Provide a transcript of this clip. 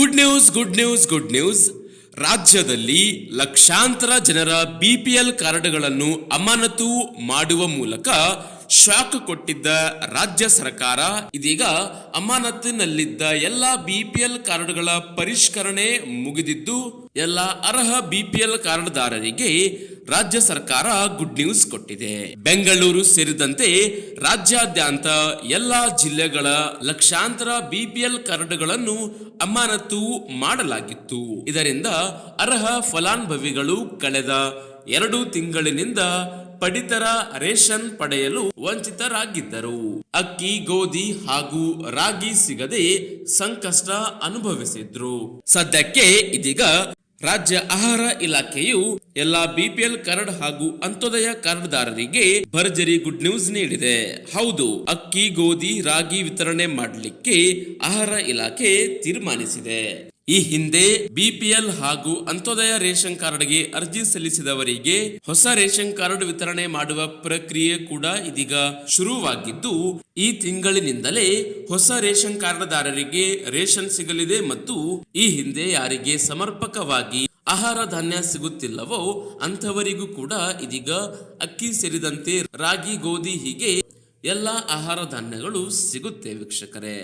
Good news good news good news ರಾಜ್ಯದಲ್ಲಿ ಲಕ್ಷಾಂತರ ಜನರ ಬಿಪಿಎಲ್ ಕಾರ್ಡ್ಗಳನ್ನು ಅಮಾನತು ಮಾಡುವ ಮೂಲಕ ಶಾಕ್ ಕೊಟ್ಟಿದ್ದ ರಾಜ್ಯ ಸರ್ಕಾರ, ಇದೀಗ ಅಮಾನತಿನಲ್ಲಿದ್ದ ಎಲ್ಲ ಬಿಪಿಎಲ್ ಕಾರ್ಡ್ಗಳ ಪರಿಷ್ಕರಣೆ ಮುಗಿದಿದ್ದು, ಎಲ್ಲ ಅರ್ಹ ಬಿಪಿಎಲ್ ಕಾರ್ಡ್ದಾರರಿಗೆ ರಾಜ್ಯ ಸರ್ಕಾರ ಗುಡ್ ನ್ಯೂಸ್ ಕೊಟ್ಟಿದೆ. ಬೆಂಗಳೂರು ಸೇರಿದಂತೆ ರಾಜ್ಯಾದ್ಯಂತ ಎಲ್ಲಾ ಜಿಲ್ಲೆಗಳ ಲಕ್ಷಾಂತರ ಬಿಪಿಎಲ್ ಕಾರ್ಡ್ಗಳನ್ನು ಅಮಾನತು ಮಾಡಲಾಗಿತ್ತು. ಇದರಿಂದ ಅರ್ಹ ಫಲಾನುಭವಿಗಳು ಕಳೆದ ಎರಡು ತಿಂಗಳಿನಿಂದ ಪಡಿತರ ರೇಷನ್ ಪಡೆಯಲು ವಂಚಿತರಾಗಿದ್ದರು. ಅಕ್ಕಿ, ಗೋಧಿ ಹಾಗೂ ರಾಗಿ ಸಿಗದೆ ಸಂಕಷ್ಟ ಅನುಭವಿಸಿದ್ರು. ಸದ್ಯಕ್ಕೆ ಇದೀಗ ರಾಜ್ಯ ಆಹಾರ ಇಲಾಖೆಯು ಎಲ್ಲಾ ಬಿಪಿಎಲ್ ಕಾರ್ಡ್ ಹಾಗೂ ಅಂತ್ಯೋದಯ ಕಾರ್ಡ್ದಾರರಿಗೆ ಭರ್ಜರಿ ಗುಡ್ ನ್ಯೂಸ್ ನೀಡಿದೆ. ಹೌದು, ಅಕ್ಕಿ, ಗೋಧಿ, ರಾಗಿ ವಿತರಣೆ ಮಾಡಲಿಕ್ಕೆ ಆಹಾರ ಇಲಾಖೆ ತೀರ್ಮಾನಿಸಿದೆ. ಈ ಹಿಂದೆ ಬಿಪಿಎಲ್ ಹಾಗೂ ಅಂತ್ಯೋದಯ ರೇಷನ್ ಕಾರ್ಡ್ಗೆ ಅರ್ಜಿ ಸಲ್ಲಿಸಿದವರಿಗೆ ಹೊಸ ರೇಷನ್ ಕಾರ್ಡ್ ವಿತರಣೆ ಮಾಡುವ ಪ್ರಕ್ರಿಯೆ ಕೂಡ ಇದೀಗ ಶುರುವಾಗಿದ್ದು, ಈ ತಿಂಗಳಿನಿಂದಲೇ ಹೊಸ ರೇಷನ್ ಕಾರ್ಡ್ದಾರರಿಗೆ ರೇಷನ್ ಸಿಗಲಿದೆ ಮತ್ತು ಈ ಹಿಂದೆ ಯಾರಿಗೆ ಸಮರ್ಪಕವಾಗಿ ಆಹಾರ ಧಾನ್ಯ ಸಿಗುತ್ತಿಲ್ಲವೋ ಅಂಥವರಿಗೂ ಕೂಡ ಇದೀಗ ಅಕ್ಕಿ ಸೇರಿದಂತೆ ರಾಗಿ, ಗೋಧಿ ಹೀಗೆ ಎಲ್ಲ ಆಹಾರ ಧಾನ್ಯಗಳು ಸಿಗುತ್ತೆ ವೀಕ್ಷಕರೇ.